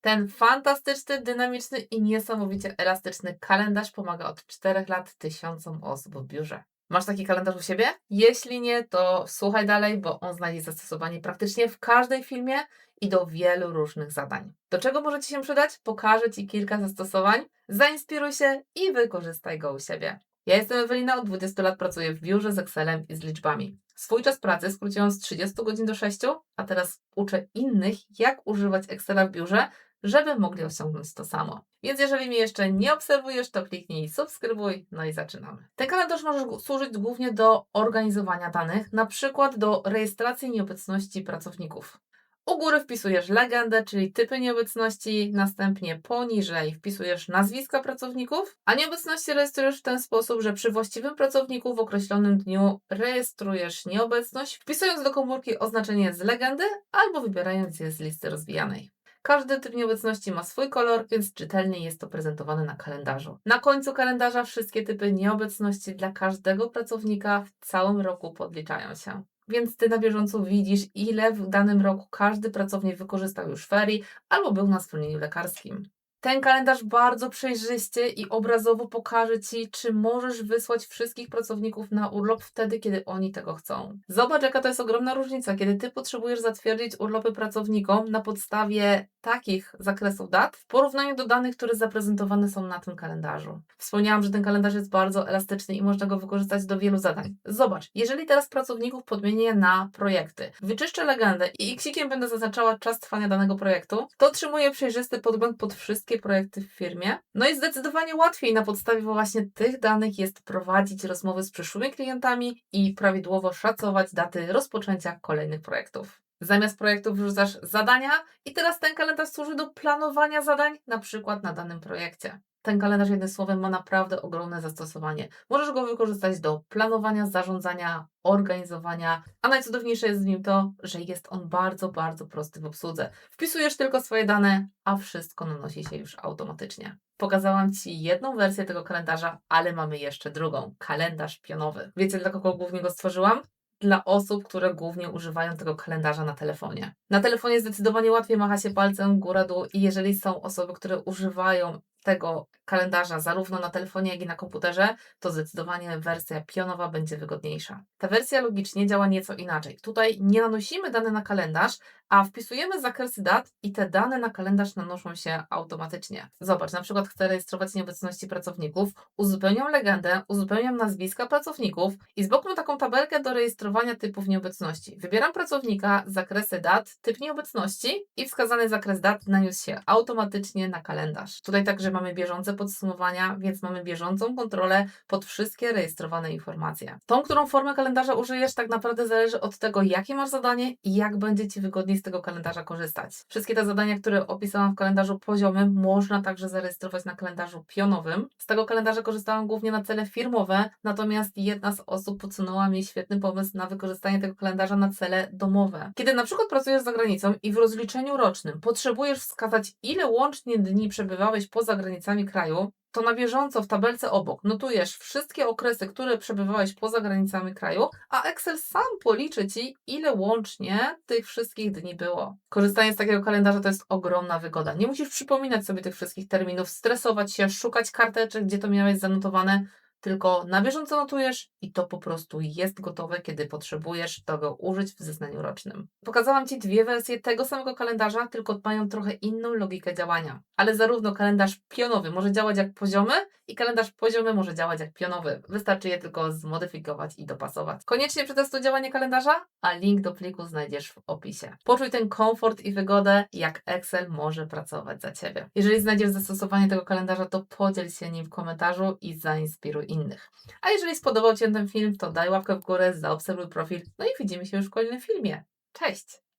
Ten fantastyczny, dynamiczny i niesamowicie elastyczny kalendarz pomaga od 4 lat tysiącom osób w biurze. Masz taki kalendarz u siebie? Jeśli nie, to słuchaj dalej, bo on znajdzie zastosowanie praktycznie w każdej filmie i do wielu różnych zadań. Do czego może Ci się przydać? Pokażę Ci kilka zastosowań, zainspiruj się i wykorzystaj go u siebie. Ja jestem Ewelina, od 20 lat pracuję w biurze z Excelem i z liczbami. Swój czas pracy skróciłam z 30 godzin do 6, a teraz uczę innych, jak używać Excela w biurze, żeby mogli osiągnąć to samo. Więc jeżeli mnie jeszcze nie obserwujesz, to kliknij subskrybuj, no i zaczynamy. Ten kalendarz może służyć głównie do organizowania danych, na przykład do rejestracji nieobecności pracowników. U góry wpisujesz legendę, czyli typy nieobecności, następnie poniżej wpisujesz nazwiska pracowników, a nieobecności rejestrujesz w ten sposób, że przy właściwym pracowniku w określonym dniu rejestrujesz nieobecność, wpisując do komórki oznaczenie z legendy albo wybierając je z listy rozwijanej. Każdy typ nieobecności ma swój kolor, więc czytelnie jest to prezentowane na kalendarzu. Na końcu kalendarza wszystkie typy nieobecności dla każdego pracownika w całym roku podliczają się. Więc ty na bieżąco widzisz, ile w danym roku każdy pracownik wykorzystał już ferii albo był na zwolnieniu lekarskim. Ten kalendarz bardzo przejrzyście i obrazowo pokaże Ci, czy możesz wysłać wszystkich pracowników na urlop wtedy, kiedy oni tego chcą. Zobacz, jaka to jest ogromna różnica, kiedy Ty potrzebujesz zatwierdzić urlopy pracownikom na podstawie takich zakresów dat w porównaniu do danych, które zaprezentowane są na tym kalendarzu. Wspomniałam, że ten kalendarz jest bardzo elastyczny i można go wykorzystać do wielu zadań. Zobacz, jeżeli teraz pracowników podmienię na projekty, wyczyszczę legendę i xikiem będę zaznaczała czas trwania danego projektu, to otrzymuję przejrzysty podgląd pod wszystkie projekty w firmie. No i zdecydowanie łatwiej na podstawie właśnie tych danych jest prowadzić rozmowy z przyszłymi klientami i prawidłowo szacować daty rozpoczęcia kolejnych projektów. Zamiast projektów wrzucasz zadania i teraz ten kalendarz służy do planowania zadań, na przykład na danym projekcie. Ten kalendarz jednym słowem ma naprawdę ogromne zastosowanie. Możesz go wykorzystać do planowania, zarządzania, organizowania, a najcudowniejsze jest w nim to, że jest on bardzo, bardzo prosty w obsłudze. Wpisujesz tylko swoje dane, a wszystko nanosi się już automatycznie. Pokazałam Ci jedną wersję tego kalendarza, ale mamy jeszcze drugą kalendarz pionowy. Wiecie, dla kogo głównie go stworzyłam? Dla osób, które głównie używają tego kalendarza na telefonie. Na telefonie zdecydowanie łatwiej macha się palcem góra-dół i jeżeli są osoby, które używają tego kalendarza zarówno na telefonie, jak i na komputerze, to zdecydowanie wersja pionowa będzie wygodniejsza. Ta wersja logicznie działa nieco inaczej. Tutaj nie nanosimy dane na kalendarz, a wpisujemy zakresy dat i te dane na kalendarz nanoszą się automatycznie. Zobacz, na przykład chcę rejestrować nieobecności pracowników, uzupełniam legendę, uzupełniam nazwiska pracowników i z boku mam taką tabelkę do rejestrowania typów nieobecności. Wybieram pracownika, zakresy dat, typ nieobecności i wskazany zakres dat naniósł się automatycznie na kalendarz. Tutaj także mamy bieżące podsumowania, więc mamy bieżącą kontrolę pod wszystkie rejestrowane informacje. Tą, którą formę kalendarza użyjesz, tak naprawdę zależy od tego, jakie masz zadanie i jak będzie Ci wygodniej z tego kalendarza korzystać. Wszystkie te zadania, które opisałam w kalendarzu poziomym, można także zarejestrować na kalendarzu pionowym. Z tego kalendarza korzystałam głównie na cele firmowe, natomiast jedna z osób podsunęła mi świetny pomysł na wykorzystanie tego kalendarza na cele domowe. Kiedy na przykład pracujesz za granicą i w rozliczeniu rocznym potrzebujesz wskazać, ile łącznie dni przebywałeś poza granicami kraju, to na bieżąco w tabelce obok notujesz wszystkie okresy, które przebywałeś poza granicami kraju, a Excel sam policzy Ci, ile łącznie tych wszystkich dni było. Korzystanie z takiego kalendarza to jest ogromna wygoda. Nie musisz przypominać sobie tych wszystkich terminów, stresować się, szukać karteczek, gdzie to miałeś zanotowane, tylko na bieżąco notujesz i to po prostu jest gotowe, kiedy potrzebujesz tego użyć w zeznaniu rocznym. Pokazałam Ci dwie wersje tego samego kalendarza, tylko mają trochę inną logikę działania. Ale zarówno kalendarz pionowy może działać jak poziomy i kalendarz poziomy może działać jak pionowy. Wystarczy je tylko zmodyfikować i dopasować. Koniecznie przetestuj działanie kalendarza, a link do pliku znajdziesz w opisie. Poczuj ten komfort i wygodę, jak Excel może pracować za Ciebie. Jeżeli znajdziesz zastosowanie tego kalendarza, to podziel się nim w komentarzu i zainspiruj innych. A jeżeli spodobał Ci się ten film, to daj łapkę w górę, zaobserwuj profil, no i widzimy się już w kolejnym filmie. Cześć!